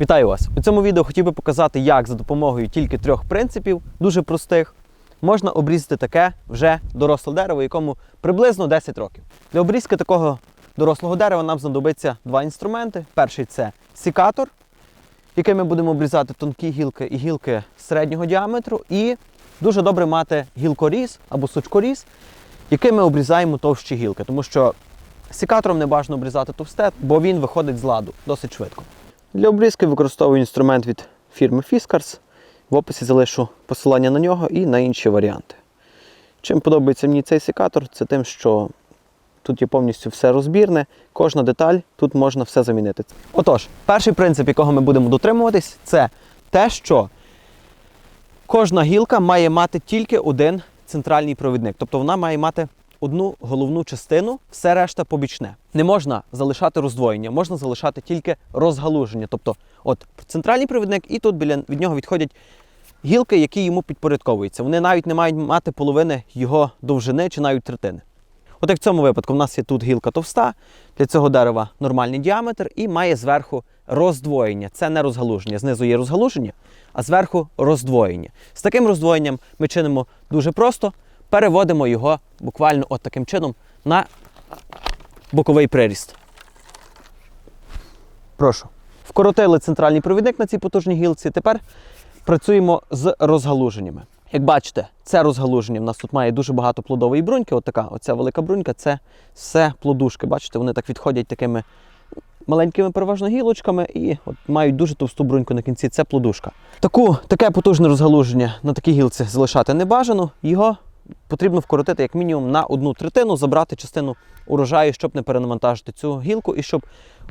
Вітаю вас! У цьому відео хотів би показати, як за допомогою тільки трьох принципів, дуже простих, можна обрізати таке вже доросле дерево, якому приблизно 10 років. Для обрізки такого дорослого дерева нам знадобиться два інструменти. Перший це сікатор, яким ми будемо обрізати тонкі гілки і гілки середнього діаметру. І дуже добре мати гілкоріз або сучкоріз, яким ми обрізаємо товщі гілки, тому що сікатором не бажано обрізати товсте, бо він виходить з ладу досить швидко. Для обрізки використовую інструмент від фірми Fiskars. В описі залишу посилання на нього і на інші варіанти. Чим подобається мені цей секатор, це тим, що тут є повністю все розбірне, кожна деталь, тут можна все замінити. Отож, перший принцип, якого ми будемо дотримуватись, це те, що кожна гілка має мати тільки один центральний провідник. Тобто вона має мати одну головну частину, все решта побічне. Не можна залишати роздвоєння, можна залишати тільки розгалуження. Тобто, от центральний провідник, і тут біля від нього відходять гілки, які йому підпорядковуються. Вони навіть не мають мати половини його довжини чи навіть третини. От як в цьому випадку, в нас є тут гілка товста, для цього дерева нормальний діаметр і має зверху роздвоєння. Це не розгалуження. Знизу є розгалуження, а зверху роздвоєння. З таким роздвоєнням ми чинимо дуже просто, переводимо його буквально от таким чином на боковий приріст. Прошу. Вкоротили центральний провідник на цій потужній гілці. Тепер працюємо з розгалуженнями. Як бачите, це розгалуження. В нас тут має дуже багато плодової бруньки. От така, оця велика брунька це все плодушки. Бачите, вони так відходять такими маленькими переважно гілочками і от мають дуже товсту бруньку на кінці. Це плодушка. Таку, таке потужне розгалуження на такій гілці залишати не бажано. Його потрібно вкоротити як мінімум на одну третину, забрати частину урожаю, щоб не перенавантажити цю гілку, і щоб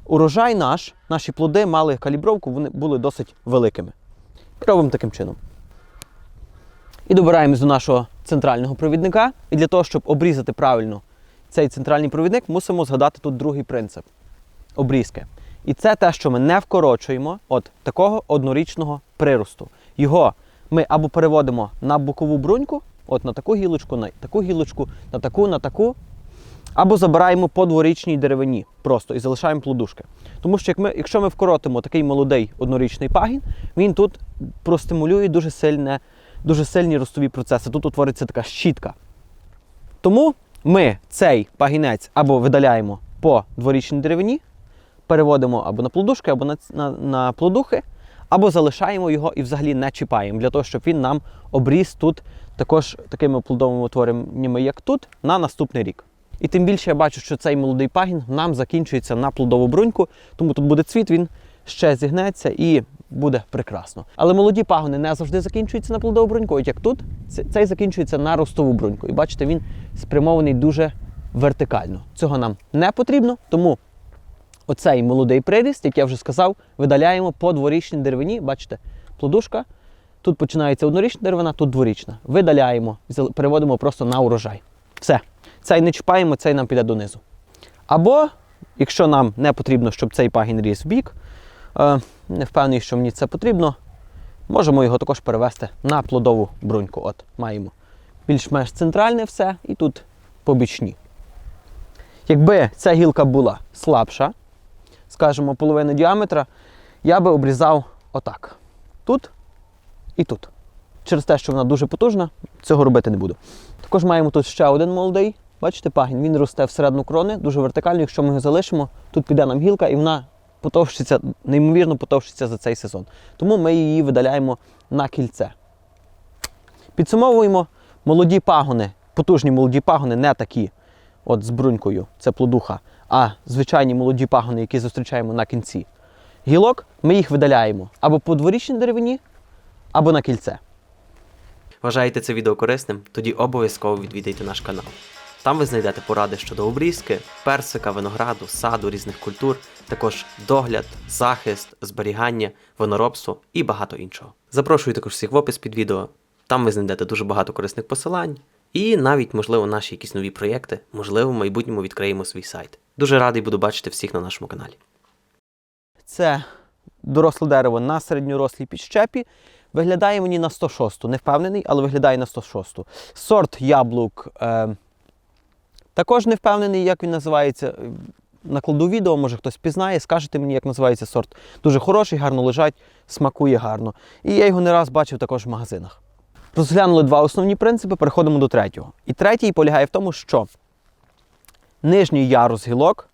урожай наш, наші плоди мали калібровку, вони були досить великими. І робимо таким чином. І добираємось до нашого центрального провідника. І для того, щоб обрізати правильно цей центральний провідник, мусимо згадати тут другий принцип обрізки. І це те, що ми не вкорочуємо от такого однорічного приросту. Його ми або переводимо на бокову бруньку, от на таку гілочку, на таку гілочку, на таку, на таку, або забираємо по дворічній деревині просто і залишаємо плодушки. Тому що як ми, якщо ми вкоротимо такий молодий однорічний пагін, він тут простимулює дуже, сильне, дуже сильні ростові процеси. Тут утвориться така щітка. Тому ми цей пагінець або видаляємо по дворічній деревині, переводимо або на плодушки, або на, на, на плодухи, або залишаємо його і взагалі не чіпаємо, для того, щоб він нам обріс тут також такими плодовими утвореннями, як тут, на наступний рік. І тим більше я бачу, що цей молодий пагін нам закінчується на плодову бруньку, тому тут буде цвіт, він ще зігнеться і буде прекрасно. Але молоді пагони не завжди закінчуються на плодову бруньку, от як тут, цей закінчується на ростову бруньку. І бачите, він спрямований дуже вертикально. Цього нам не потрібно, тому оцей молодий приріст, як я вже сказав, видаляємо по дворічній деревині. Бачите, плодушка. Тут починається однорічна деревина, тут дворічна. Видаляємо, переводимо просто на урожай. Все. Цей не чіпаємо, цей нам піде донизу. Або, якщо нам не потрібно, щоб цей пагін ріс в бік, е, не впевнений, що мені це потрібно, можемо його також перевести на плодову бруньку. От, маємо більш-менш центральне все і тут побічні. Якби ця гілка була слабша, скажімо, половини діаметра, я би обрізав отак. Тут і тут. Через те, що вона дуже потужна, цього робити не буду. Також маємо тут ще один молодий. Бачите, пагін, він росте всередину крони, дуже вертикально. Якщо ми його залишимо, тут піде нам гілка і вона потовщиться, неймовірно потовщиться за цей сезон. Тому ми її видаляємо на кільце. Підсумовуємо, молоді пагони, потужні молоді пагони, не такі, от з брунькою, це плодуха, а звичайні молоді пагони, які зустрічаємо на кінці. Гілок ми їх видаляємо або по дворічній деревині, або на кільце. Вважаєте це відео корисним? Тоді обов'язково відвідайте наш канал. Там ви знайдете поради щодо обрізки, персика, винограду, саду, різних культур, також догляд, захист, зберігання, виноробство і багато іншого. Запрошую також всіх в опис під відео. Там ви знайдете дуже багато корисних посилань і навіть, можливо, наші якісь нові проєкти, можливо, в майбутньому відкриємо свій сайт. Дуже радий буду бачити всіх на нашому каналі. Це доросле дерево на середньорослій підщепі. Виглядає мені на 106, не впевнений, але виглядає на 106. Сорт яблук е, також не впевнений, як він називається. накладу відео, може хтось пізнає, скажете мені, як називається сорт. Дуже хороший, гарно лежать, смакує гарно. І я його не раз бачив також в магазинах. Розглянули два основні принципи, переходимо до третього. І третій полягає в тому, що нижній ярус гілок,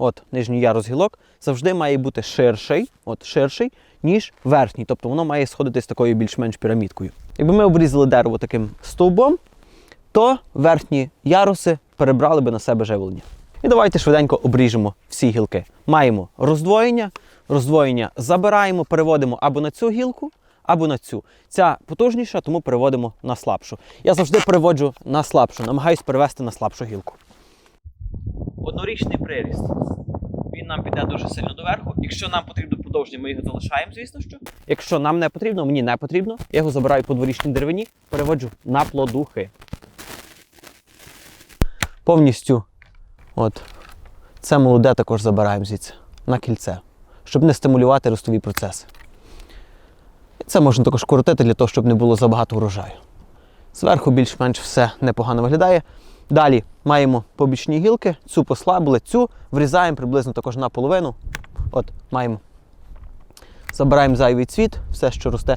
от нижній ярус гілок, завжди має бути ширший, от ширший, ніж верхній. Тобто воно має сходити з такою більш-менш пірамідкою. Якби ми обрізали дерево таким стовбом, то верхні яруси перебрали би на себе живлення. І давайте швиденько обріжемо всі гілки. Маємо роздвоєння, роздвоєння забираємо, переводимо або на цю гілку, або на цю. Ця потужніша, тому переводимо на слабшу. Я завжди переводжу на слабшу, намагаюсь перевести на слабшу гілку. Однорічний приріст. Він нам піде дуже сильно доверху. Якщо нам потрібно продовження, ми його залишаємо, звісно що. Якщо нам не потрібно, мені не потрібно, я його забираю по дворічній деревині, переводжу на плодухи. Повністю от, це молоде також забираємо звідси на кільце, щоб не стимулювати ростові процеси. Це можна також коротити для того, щоб не було забагато врожаю. Зверху більш-менш все непогано виглядає. Далі маємо побічні гілки, цю послабили, цю врізаємо приблизно також наполовину. От, маємо. Забираємо зайвий цвіт, все, що росте.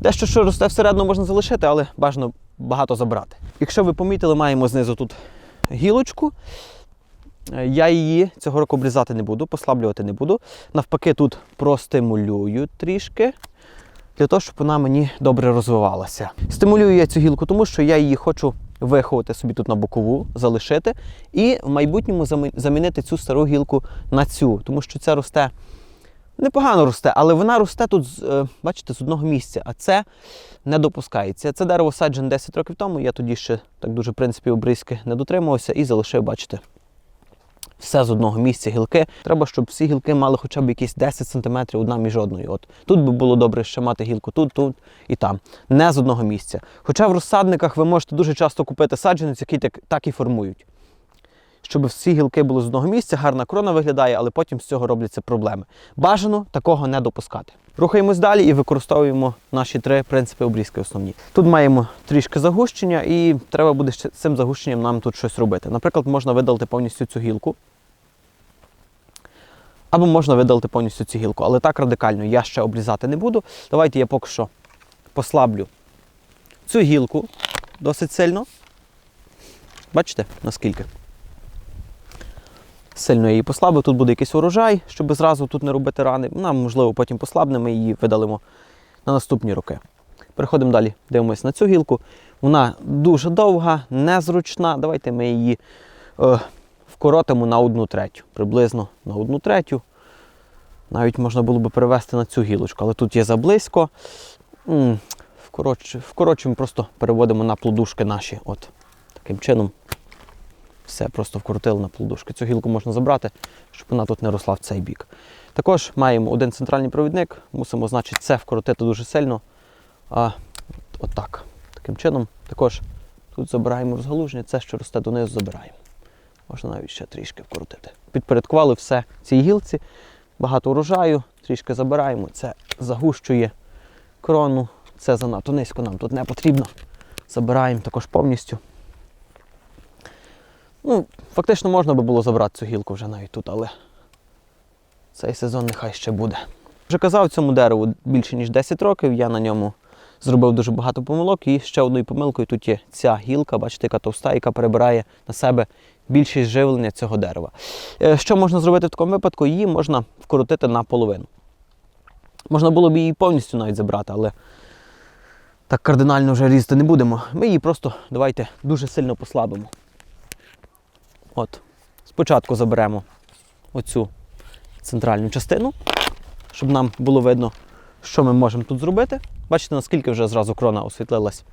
Дещо, що росте всередину, можна залишити, але бажано багато забрати. Якщо ви помітили, маємо знизу тут гілочку. Е, Я її цього року обрізати не буду, послаблювати не буду. Навпаки, тут простимулюю трішки для того, щоб вона мені добре розвивалася. Стимулюю я цю гілку, тому що я її хочу виховати собі тут на бокову, залишити, і в майбутньому замінити цю стару гілку на цю, тому що ця росте. Непогано росте, але вона росте тут, е, бачите, з одного місця, а це не допускається. Це дерево саджене 10 років тому. Я тоді ще так дуже, в принципі, обрізки не дотримувався і залишив, бачите, все з одного місця гілки. Треба, щоб всі гілки мали хоча б якісь 10 см одна між одною. От тут би було добре ще мати гілку тут, тут і там, не з одного місця. Хоча в розсадниках ви можете дуже часто купити саджанець, який так, так і формують. Щоб всі гілки були з одного місця, гарна крона виглядає, але потім з цього робляться проблеми. Бажано такого не допускати. Рухаємось далі і використовуємо наші три принципи обрізки основні. Тут маємо трішки загущення, і треба буде з цим загущенням нам тут щось робити. Наприклад, можна видалити повністю цю гілку. Або можна видалити повністю цю гілку, але так радикально я ще обрізати не буду. Давайте я поки що послаблю цю гілку досить сильно. Бачите, наскільки? Сильно її послабив, тут буде якийсь урожай, щоб зразу тут не робити рани. Нам, можливо, потім послабнемо і її видалимо на наступні роки. Переходимо далі, дивимося на цю гілку. Вона дуже довга, незручна. Давайте ми її е, вкоротимо на одну третю. Приблизно на одну третю. Навіть можна було би перевести на цю гілочку, але тут є заблизько. Вкорочуємо, просто переводимо на плодушки наші. От таким чином. Все, просто вкрутили на плодушки. Цю гілку можна забрати, щоб вона тут не росла в цей бік. Також маємо один центральний провідник, мусимо, значить, це вкоротити дуже сильно. А, отак. Таким чином, також тут забираємо розгалуження, це, що росте донизу, забираємо. Можна навіть ще трішки вкоротити. Підпорядкували все цій гілці, багато урожаю, трішки забираємо. Це загущує крону, це занадто низько нам тут не потрібно. Забираємо також повністю. Ну, фактично можна би було забрати цю гілку вже навіть тут, але цей сезон нехай ще буде. Вже казав цьому дереву більше ніж 10 років. Я на ньому зробив дуже багато помилок. І ще одною помилкою тут є ця гілка, бачите, яка товста, яка перебирає на себе більшість живлення цього дерева. Е, Що можна зробити в такому випадку? Її можна вкоротити наполовину. Можна було б її повністю навіть забрати, але так кардинально вже різати не будемо. Ми її просто давайте дуже сильно послабимо. От. Спочатку заберемо оцю центральну частину, щоб нам було видно, що ми можемо тут зробити. Бачите, наскільки вже зразу крона освітлилась.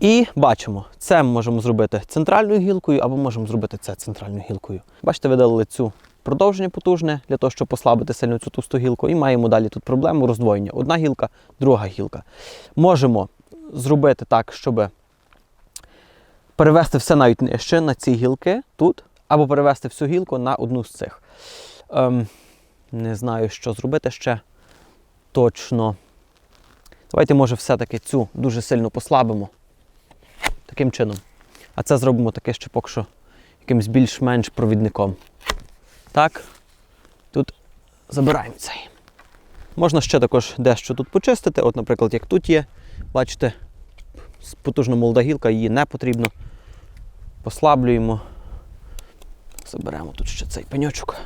І бачимо, це ми можемо зробити центральною гілкою, або можемо зробити це центральною гілкою. Бачите, видалили цю продовження потужне для того, щоб послабити сильно цю товсту гілку. І маємо далі тут проблему роздвоєння. Одна гілка, друга гілка. Можемо зробити так, щоб перевести все навіть нижче на ці гілки тут, або перевести всю гілку на одну з цих. Ем, не знаю, що зробити ще точно. Давайте, може, все-таки цю дуже сильно послабимо. Таким чином. А це зробимо таке ще поки що якимсь більш-менш провідником. Так, тут забираємо цей. Можна ще також дещо тут почистити. От, наприклад, як тут є, бачите, потужна молода гілка, її не потрібно. Послаблюємо. Заберемо тут ще цей пеньочок.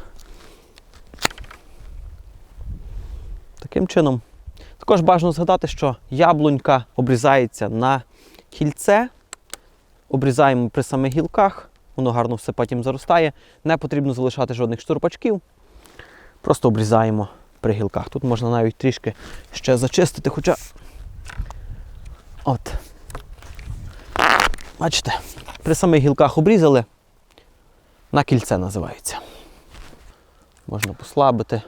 Таким чином. Також бажано згадати, що яблунька обрізається на кільце, обрізаємо при самих гілках, воно гарно все потім заростає. Не потрібно залишати жодних штурпачків. Просто обрізаємо при гілках. Тут можна навіть трішки ще зачистити, хоча. От. Бачите, при самих гілках обрізали, на кільце називається. Можна послабити.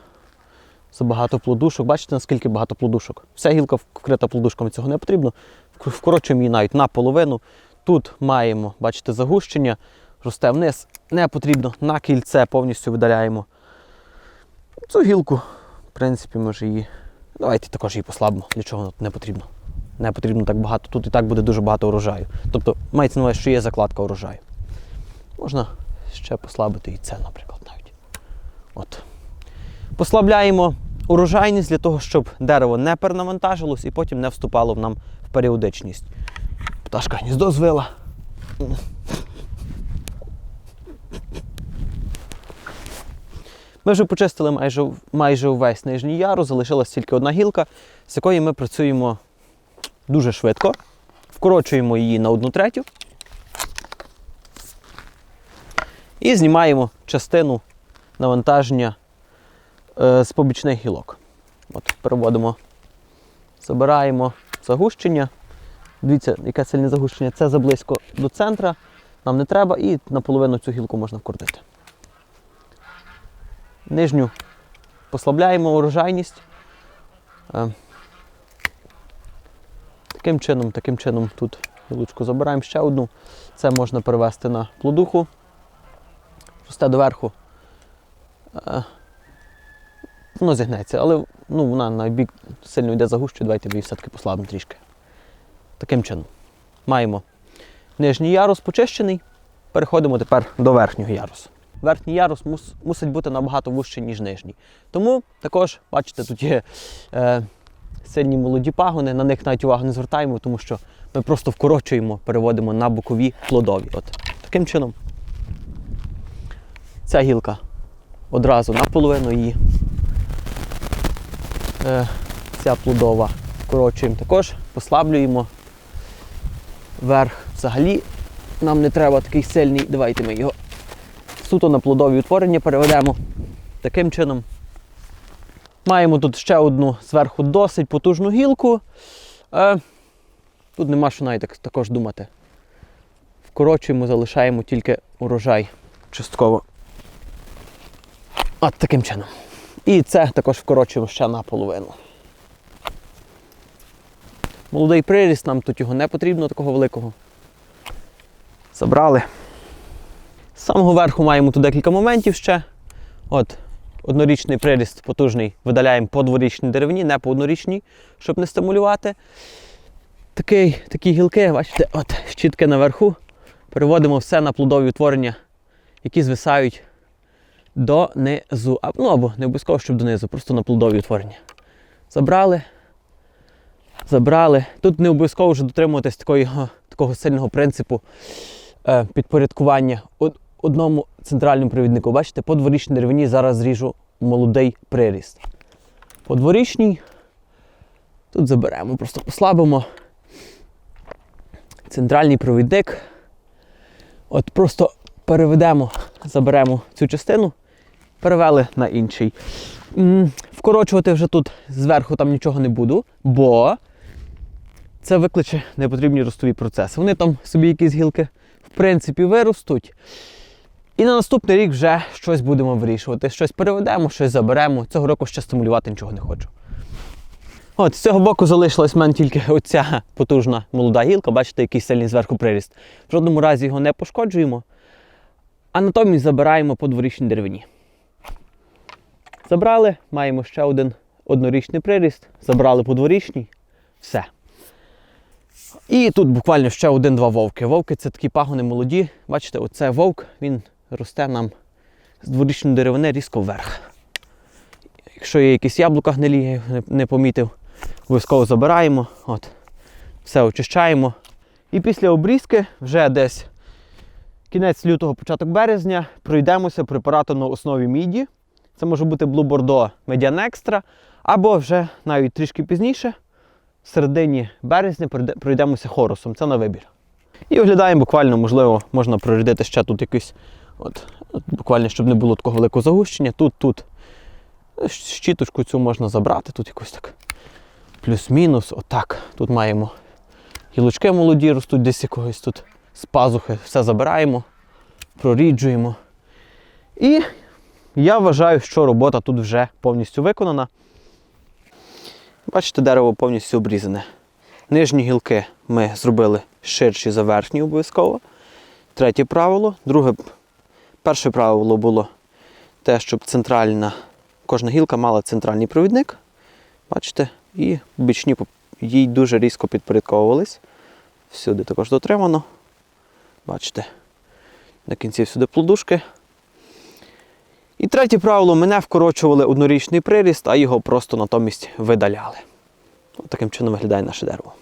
Забагато плодушок. Бачите, наскільки багато плодушок. Вся гілка вкрита плодушками, цього не потрібно. Вкорочуємо її навіть наполовину. Тут маємо, бачите, загущення, росте вниз. Не потрібно на кільце повністю видаляємо. Цю гілку, в принципі, може її. Давайте також її послабимо. Для чого тут не потрібно. Не потрібно так багато. Тут і так буде дуже багато урожаю. Тобто мається на увазі, що є закладка урожаю. Можна ще послабити і це, наприклад, навіть. От. Послабляємо урожайність для того, щоб дерево не перенавантажилось і потім не вступало в нам в періодичність. Пташка гніздо звила. Ми вже почистили майже, майже увесь нижній ярус, залишилась тільки одна гілка, з якої ми працюємо дуже швидко. Вкорочуємо її на одну третю. І знімаємо частину навантаження е, з побічних гілок. От, переводимо, забираємо загущення. Дивіться, яке сильне загущення. Це заблизько до центра. Нам не треба, і наполовину цю гілку можна вкоротити. Нижню послабляємо урожайність. Е, Таким чином, таким чином тут гілочку забираємо ще одну. Це можна перевести на плодуху. Росте доверху. Е, Воно зігнеться, але ну, вона на бік сильно йде загущу, давайте її все-таки послабимо трішки. Таким чином. Маємо нижній ярус почищений. Переходимо тепер до верхнього ярусу. Верхній ярус мус, мусить бути набагато вужчий, ніж нижній. Тому також, бачите, тут є е, сильні молоді пагони, на них навіть увагу не звертаємо, тому що ми просто вкорочуємо, переводимо на бокові плодові. От. Таким чином, ця гілка одразу наполовину її. Е, ця плодова вкорочуємо також, послаблюємо верх. Взагалі нам не треба такий сильний. Давайте ми його суто на плодові утворення переведемо. Таким чином. Маємо тут ще одну зверху досить потужну гілку. Е, тут нема що навіть так, також думати. Вкорочуємо, залишаємо тільки урожай частково. От таким чином. І це також вкорочуємо ще наполовину. Молодий приріст, нам тут його не потрібно такого великого. Забрали. З самого верху маємо тут декілька моментів ще. От, однорічний приріст потужний видаляємо по дворічній деревині, не по однорічній, щоб не стимулювати. Такий, такі гілки, бачите, от щітки наверху. Переводимо все на плодові утворення, які звисають донизу. А, ну або не обов'язково, щоб донизу, просто на плодові утворення. Забрали. Забрали. Тут не обов'язково вже дотримуватись такого, такого сильного принципу е, підпорядкування од- одному центральному провіднику. Бачите, по дворічній деревині зараз зріжу молодий приріст. По дворічній тут заберемо, просто послабимо. Центральний провідник. От просто переведемо, заберемо цю частину, перевели на інший. Вкорочувати вже тут зверху там нічого не буду, бо це викличе непотрібні ростові процеси. Вони там собі якісь гілки в принципі виростуть. І на наступний рік вже щось будемо вирішувати. Щось переведемо, щось заберемо. Цього року ще стимулювати нічого не хочу. От, з цього боку залишилась в мене тільки оця потужна молода гілка, бачите, який сильний зверху приріст. В жодному разі його не пошкоджуємо, а натомість забираємо по дворічній деревині. Забрали, маємо ще один однорічний приріст, забрали по дворічній. Все. І тут буквально ще один-два вовки. Вовки це такі пагони молоді. Бачите, оце вовк, він росте нам з дворічної деревини різко вверх. Якщо є якісь яблука гнилі, я їх не, помітив, обов'язково забираємо. От. Все очищаємо. І після обрізки вже десь кінець лютого, початок березня пройдемося препаратом на основі міді. Це може бути Blue Bordeaux Median Extra, або вже навіть трішки пізніше, в середині березня, пройдемося хорусом. Це на вибір. І оглядаємо буквально, можливо, можна прорядити ще тут якийсь, от, буквально, щоб не було такого великого загущення. Тут, тут е, щіточку цю можна забрати, тут якось так плюс-мінус, отак. Тут маємо гілочки молоді, ростуть десь якогось тут з пазухи, все забираємо, проріджуємо. І я вважаю, що робота тут вже повністю виконана. Бачите, дерево повністю обрізане. Нижні гілки ми зробили ширші за верхні обов'язково. Третє правило. Друге, перше правило було те, щоб центральна, кожна гілка мала центральний провідник. Бачите, і бічні їй дуже різко підпорядковувались. Всюди також дотримано. Бачите, на кінці всюди плодушки. І третє правило, ми не вкорочували однорічний приріст, а його просто натомість видаляли. От таким чином виглядає наше дерево.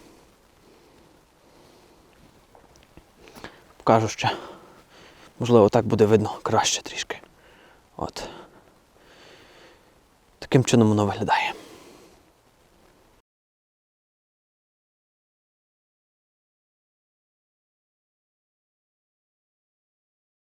Покажу ще. Можливо, так буде видно краще трішки. От. Таким чином воно виглядає.